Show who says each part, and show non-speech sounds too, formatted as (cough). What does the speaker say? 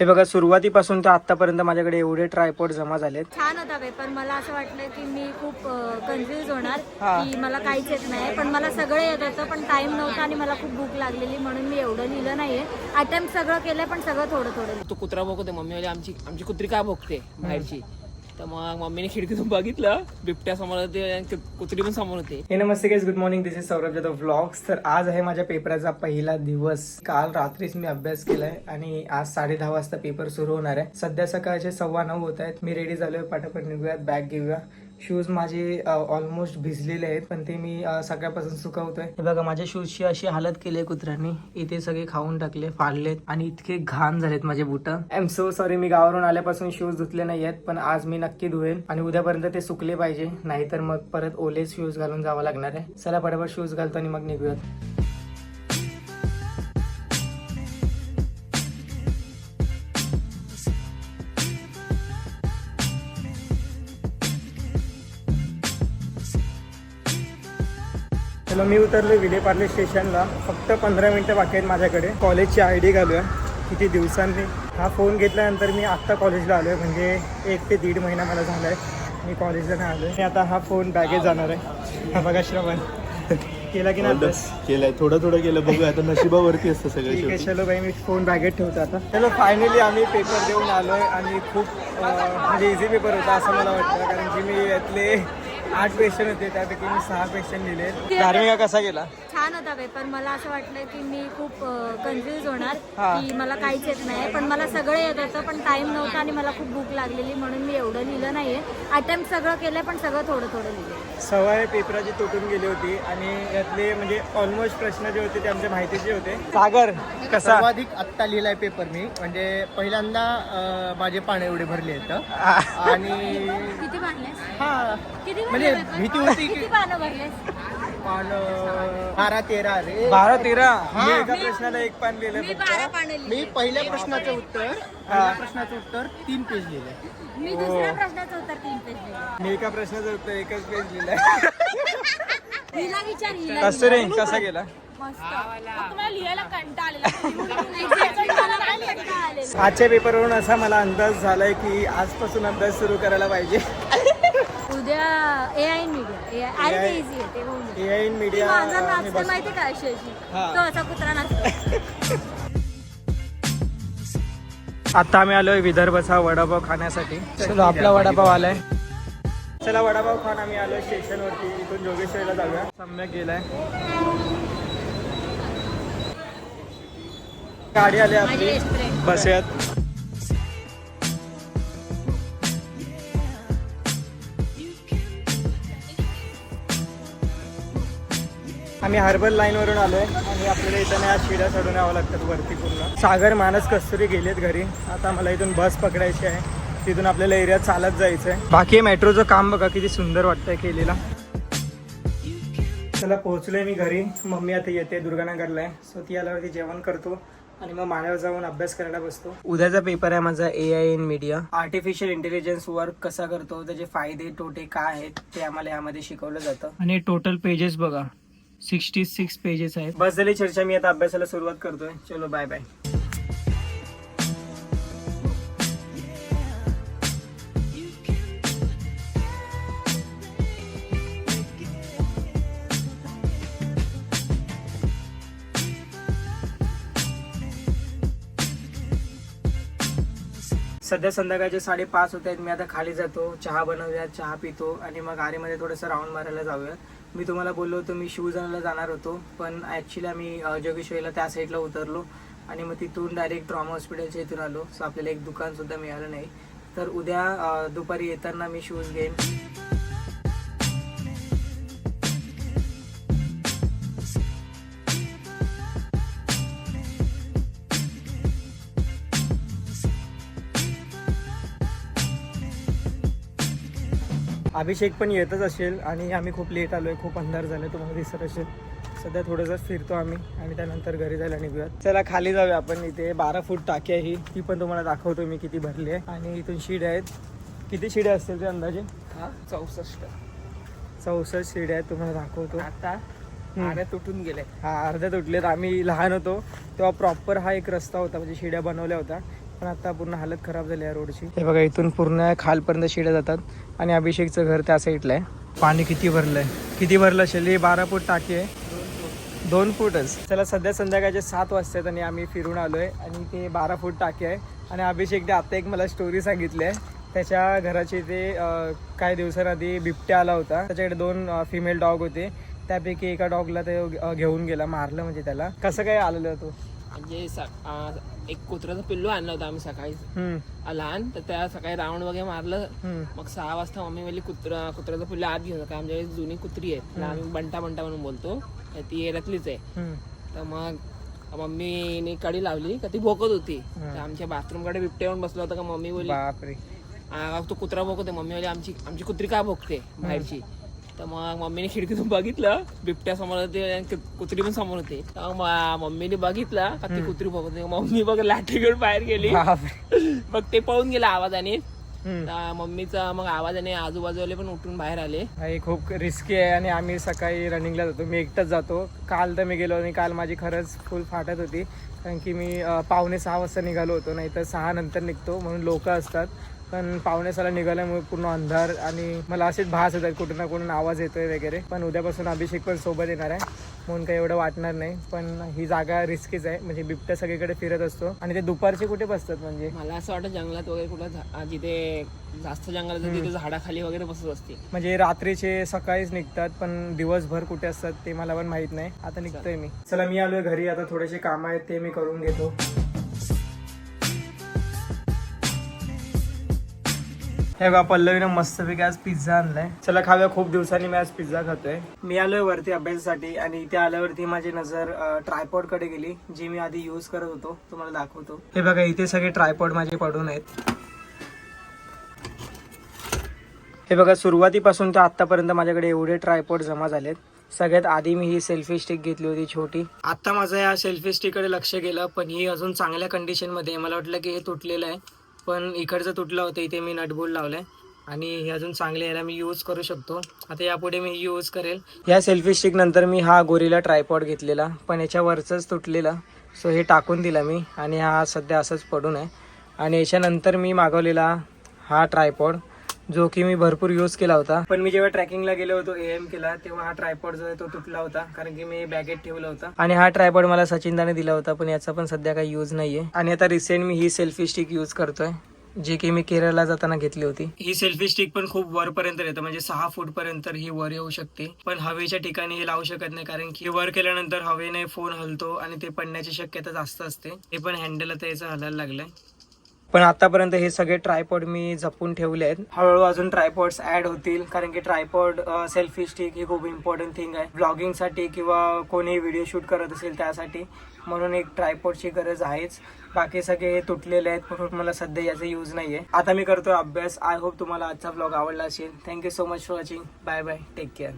Speaker 1: हे बघा सुरुवातीपासून तर आतापर्यंत माझ्याकडे एवढे ट्रायपॉड जमा झालेत
Speaker 2: छान होता पेपर मला असं वाटलं की मी खूप कन्फ्युज होणार
Speaker 1: हा.
Speaker 2: की मला काहीच येत नाही पण मला सगळं येत होतं पण टाइम नव्हता आणि मला खूप भूक लागलेली म्हणून मी एवढं लिहिलं नाहीये अटेम्प्ट सगळं केलंय पण सगळं थोडं थोडं लिहिलं.
Speaker 3: तो कुत्रा भोगते मम्मी आमची आमची कुत्री काय भोगते बाहेरची तर मग मम्मीने खिडकीतून बघितलं बिबट्या समोर होते कुत्री पण समोर होते.
Speaker 1: हे नमस्ते guys good morning this is Saurabh Jadhav vlogs तर आज आहे माझ्या पेपराचा पहिला दिवस. काल रात्रीच मी अभ्यास केलाय आणि आज साडे दहा वाजता पेपर सुरू होणार आहे. सध्या सकाळचे सव्वा नऊ होत आहेत. मी रेडी झालोय. पटापट निघूयात. बॅग घेऊया. शूज माझे ऑलमोस्ट भिजलेले आहेत पण ते मी सकाळपासून सुकवतोय. हे बघा माझ्या शूजची अशी हालत केली आहे कुत्र्यांनी. इथे सगळे खाऊन टाकले फाडलेत आणि इतके घाण झालेत माझे बुट. आय एम सो सॉरी मी गावावरून आल्यापासून शूज धुतले नाही आहेत पण आज मी नक्की धुवेन आणि उद्यापर्यंत ते सुकले पाहिजे. नाहीतर मग परत ओले शूज घालून जावं लागणार आहे. चला पटापट शूज घालतो आणि मग निघूयात. चलो मी उतरलो विले पार्ले स्टेशनला. फक्त पंधरा मिनिटं बाकी आहेत माझ्याकडे. कॉलेजची आय डी घालूया. किती दिवसांनी. हा फोन घेतल्यानंतर मी आत्ता कॉलेजला आलो आहे म्हणजे एक ते दीड महिना मला झाला आहे मी कॉलेजला नाही आलो आहे आता हा फोन बॅगेत जाणार आहे. हा बघा श्रवण. केला की नाही
Speaker 4: केलंय. थोडं थोडं केलं. बघूया. आता नशिबावरती असतं सगळं
Speaker 1: ठीक आहे. चलो बाई मी फोन बॅगेत ठेवतो आता. चलो फायनली आम्ही पेपर देऊन आलो आहे आणि खूप म्हणजे इझी पेपर होता असं मला वाटतं. कारण की मी यातले आठ क्वेश्चन होते त्यापैकी मी सहा क्वेश्चन लिहिले धार्मिका कसा गेला?
Speaker 2: छान होता पेपर मला असं वाटलं की मी खूप कन्फ्युज होणार
Speaker 1: हा.
Speaker 2: की मला काहीच येत नाही. पण मला सगळं येत होतं पण टाइम नव्हता आणि मला खूप भूक लागलेली म्हणून मी एवढं लिहिलं नाहीये. अटेम्प्ट सगळं केलंय पण सगळं थोडं थोडं लिहिलं.
Speaker 1: सवय पेपराची तुटून गेली होती आणि यातले म्हणजे ऑलमोस्ट प्रश्न जे होते ते आमच्या माहितीचे होते. सागर कसा?
Speaker 5: सर्वाधिक आत्ता लिहिलाय पेपर मी. म्हणजे पहिल्यांदा माझे पाणी एवढे भरले आहेत. आणि
Speaker 2: किती
Speaker 5: हा.
Speaker 2: किती
Speaker 5: म्हणजे? भीती होती की
Speaker 2: किती पानं भरलेस?
Speaker 5: पान बारा तेरा रे.
Speaker 1: बारा तेरा. मी एका प्रश्नाला एक पान लिहिलं
Speaker 2: मी
Speaker 1: फक्त.
Speaker 2: बारा पानं लिहिली.
Speaker 5: मी पहिल्या प्रश्नाचं उत्तर पहिल्या प्रश्नाचं उत्तर तीन पेज लिहिलंय.
Speaker 2: मी दुसऱ्या प्रश्नाचं उत्तर तीन पेज लिहिलं
Speaker 1: मी एका प्रश्नाचं उत्तर एकच पेज लिहिलंय.
Speaker 2: हिला विचार हिला
Speaker 1: कसं रे? कसा गेला?
Speaker 2: मस्त. फक्त मला लिहायला कंटाळा आलेला. (laughs)
Speaker 1: आजच्या पेपरवरून असा मला अंदाज झालाय की आजपासून अभ्यास सुरू करायला पाहिजे.
Speaker 2: A I media A I
Speaker 1: AI
Speaker 2: easy आहे ते होऊन जाईल.
Speaker 1: ए आय इन
Speaker 2: ती
Speaker 1: मीडिया
Speaker 2: माझा नाचते माहिती का अशी अशी
Speaker 1: हा.
Speaker 2: तो असा कुत्रा नाचतो (laughs)
Speaker 1: आता आम्ही आलोय विदर्भचा वडापाव खाण्यासाठी. चलो आपला वडापाव आलाय. चला वडापाव खान आम्ही आलोय स्टेशनवरती. इथून जोगेश्वरीला जाऊया. सम्यक गेलाय. गाडी आली
Speaker 2: माझी
Speaker 1: आपली बसूयात. आम्ही हर्बल लाईन वरून आलोय. आणि आपल्याला इथं या शिड्या चढून यावं लागतात वरती पूर्ण. सागर मानस कस्तुरी गेलेत घरी. आता मला इथून बस पकडायची आहे. तिथून आपल्याला एरियात चालत जायचंय. बाकी मेट्रोचं काम बघा किती सुंदर वाटतंय केलेला. चला पोहोचलोय मी घरी. मम्मी आता येते दुर्गानगरला आहे. सो ती आल्यावरती जेवण करतो. आणि मग माण्यावर जाऊन अभ्यास करायला बसतो. उद्याचा पेपर आहे माझा A I in media artificial intelligence work कसा करतो? त्याचे फायदे तोटे काय आहेत? ते आम्हाला यामध्ये शिकवलं जातं. आणि टोटल पेजेस बघा. सिक्स्टी सिक्स पेजेस आहेत. बस झाली चर्चा मी आता अभ्यासाला सुरुवात करतोय. चलो बाय बाय सध्या संध्याकाळचे साडेपाच होत आहेत. मी आता खाली जातो चहा बनवूया चहा पितो आणि मग आरेमध्ये थोडंसं राऊंड मारायला जाऊया. मी तुम्हाला बोललो होतो मी शूज आणायला जाणार होतो पण ॲक्च्युली आम्ही जोगेश्वरीला त्या साईडला उतरलो आणि मग तिथून डायरेक्ट ट्रॉमा हॉस्पिटलच्या इथून आलो. सो आपल्याला एक दुकानसुद्धा मिळालं नाही. तर उद्या दुपारी येताना मी शूज घेईन. अभिषेक पण येतच असेल आणि आम्ही खूप लेट आलोय खूप अंधार झालं तुम्हाला दिसत असेल. सध्या थोडंसं फिरतो आम्ही आणि त्यानंतर घरी जायला निघूयात. चला खाली जाऊया आपण. इथे बारा फूट टाकी आहे ही. ती पण तुम्हाला दाखवतो मी किती भरली आहे. आणि इथून शिड्या आहेत. किती शिड्या असतील ते अंदाजे?
Speaker 3: हा चौसष्ट.
Speaker 1: चौसष्ट शिड्या आहेत तुम्हाला दाखवतो.
Speaker 3: आता. आड्या तुटून गेले.
Speaker 1: हा अर्ध्या तुटलेत. आम्ही लहान होतो. तेव्हा प्रॉपर हा एक रस्ता होता म्हणजे शिड्या बनवल्या होत्या. पण आता पूर्ण हालत खराब झाली आहे रोडची. हे बघा इथून पूर्ण खालपर्यंत शिड्या जातात आणि अभिषेकचं घर त्या साईडला आहे. पाणी किती भरलंय? किती भरलं असेल बारा फूट टाकी आहे. दोन फूटच. चला सध्या संध्याकाळचे सात वाजतात आणि आम्ही फिरून आलोय आणि ते बारा फूट टाकी आहे. आणि अभिषेकने आता एक मला स्टोरी सांगितली आहे. त्याच्या घराची ते काही दिवसांआधी बिबट्या आला होता. त्याच्याकडे दोन फिमेल डॉग होते. त्यापैकी एका डॉगला ते घेऊन गेला मारलं म्हणजे त्याला. कसं काय आलेलं तो?
Speaker 3: म्हणजे एक कुत्र्याचं पिल्लू आणलं होतं आम्ही सकाळी.
Speaker 1: हम्म,
Speaker 3: लहान तर त्या सकाळी राऊंड वगैरे मारलं.
Speaker 1: हम्म.
Speaker 3: मग सहा वाजता मम्मी म्हणली कुत्रा कुत्र्याचं पिल्लू आत घेऊन जा. आमच्याकडे जुनी कुत्री आहे तिला आम्ही बंटा बंटा म्हणून बोलतो. तर ती एरतलीच आहे.
Speaker 1: हम्म.
Speaker 3: तर मग मम्मीने कडी लावली का ती भोकत होती. तर आमच्या बाथरूमकडे बिबटे येऊन बसला होता का मम्मी बोलली
Speaker 1: बापरे.
Speaker 3: "आ, तो कुत्रा भोकते मम्मी बोलली आमची आमची कुत्री का भोगते बाहेरची? तर मग मम्मीने खिडकीतून बघितलं बिबट्या समोर होते कुत्री पण समोर होती. मम्मीने बघितला का ती कुत्री भोगते मम्मी बघ लाठी घेऊन बाहेर गेली. मग ते पळून गेला आवाजाने. मम्मीचा मग आवाजाने आजूबाजूवाले पण उठून बाहेर आले.
Speaker 1: खूप रिस्की आहे आणि आम्ही सकाळी रनिंगला जातो. मी एकटाच जातो. काल तर मी गेलो आणि काल माझी खरंच फुल फाटत होती. कारण की मी पावणे सहा वाजता निघालो होतो. नाही तर सहा नंतर निघतो म्हणून लोक असतात. पण पावणे सहाला निघाल्यामुळे पूर्ण अंधार आणि मला असेच भास येतात कुठं ना कुठून आवाज येतोय वगैरे. पण उद्यापासून अभिषेक पण सोबत येणार आहे. म्हणून काही एवढं वाटणार नाही. पण ही जागा रिस्कीच आहे. म्हणजे बिबट्या सगळीकडे फिरत असतो. आणि ते दुपारचे कुठे बसतात म्हणजे?
Speaker 3: मला असं वाटतं जंगलात वगैरे कुठं झा- जिथे जास्त जंगल असेल तिथे झाडाखाली वगैरे बसत असते
Speaker 1: म्हणजे रात्रीचे सकाळीच निघतात पण दिवसभर कुठे असतात ते मला पण माहीत नाही. आता निघतोय मी. चला मी आलोय घरी. आता थोडेसे काम आहेत ते मी करून घेतो. हे बघा पल्लवीनं मस्तपैकी आज पिझ्झा आणलाय. चला खाव्या खूप दिवसांनी मी आज पिझ्झा खातोय. मी आलोय वरती अभ्यासासाठी आणि इथे आल्यावरती माझी नजर ट्रायपॉडकडे गेली जी मी आधी युज करत होतो. तुम्हाला दाखवतो. हे बघा इथे सगळे ट्रायपॉड माझे पडून आहेत. हे बघा सुरुवातीपासून तर आतापर्यंत माझ्याकडे एवढे ट्रायपॉड जमा झालेत. सगळ्यात आधी मी ही सेल्फी स्टिक घेतली होती छोटी. आता माझं या सेल्फी स्टिककडे लक्ष गेलं पण ही अजून चांगल्या कंडिशनमध्ये मला वाटलं की हे तुटलेलं आहे. पण इकडचं तुटलं होतं इथे मी नटबोल लावलाय. आणि हे अजून चांगले याला मी यूज करू शकतो. आता यापुढे मी यूज करेल. या सेल्फी स्टिक नंतर मी हा गोरीला ट्रायपॉड घेतलेला पण याच्या वरचंच तुटलेला. सो हे टाकून दिला मी. आणि हा सध्या असंच पडून आहे. आणि याच्यानंतर मी मागवलेला हा ट्रायपॉड जो की मी भरपूर यूज केला होता. पण मी जेव्हा ट्रॅकिंगला गेलो होतो एम केला तेव्हा हा ट्रायपॉड जो आहे तो तुटला होता कारण की मी बॅगेत ठेवला होता. आणि हा ट्रायपॉड मला सचिनदाने दिला होता पण याचा पण सध्या काही यूज नाहीये. आणि आता रिसेंट मी ही सेल्फी स्टिक यूज करतोय जी की मी केरळला जाताना घेतली होती. ही सेल्फी स्टिक पण खूप वरपर्यंत येतं म्हणजे सहा फूट पर्यंत ही वर येऊ शकते. पण हवेच्या ठिकाणी हे लावू शकत नाही कारण की वर केल्यानंतर हवेने फोन हलतो आणि ते पडण्याची शक्यता जास्त असते. हे पण हँडल आता याचं हलायला लागलंय. पण आतापर्यंत हे सगळे ट्रायपॉड मी जपून ठेवले आहेत. हळूहळू अजून ट्रायपॉड्स ऍड होतील कारण की ट्रायपॉड सेल्फी स्टिक ही खूप इम्पॉर्टंट थिंग आहे. ब्लॉगिंगसाठी किंवा कोणी व्हिडिओ शूट करत असेल त्यासाठी म्हणून एक ट्रायपॉडची गरज आहेच. बाकी सगळे हे तुटलेले आहेत म्हणून मला सध्या याचा यूज नाही आहे आता मी करतोय अभ्यास. आय होप तुम्हाला आजचा ब्लॉग आवडला असेल. Thank you so much for watching bye bye take care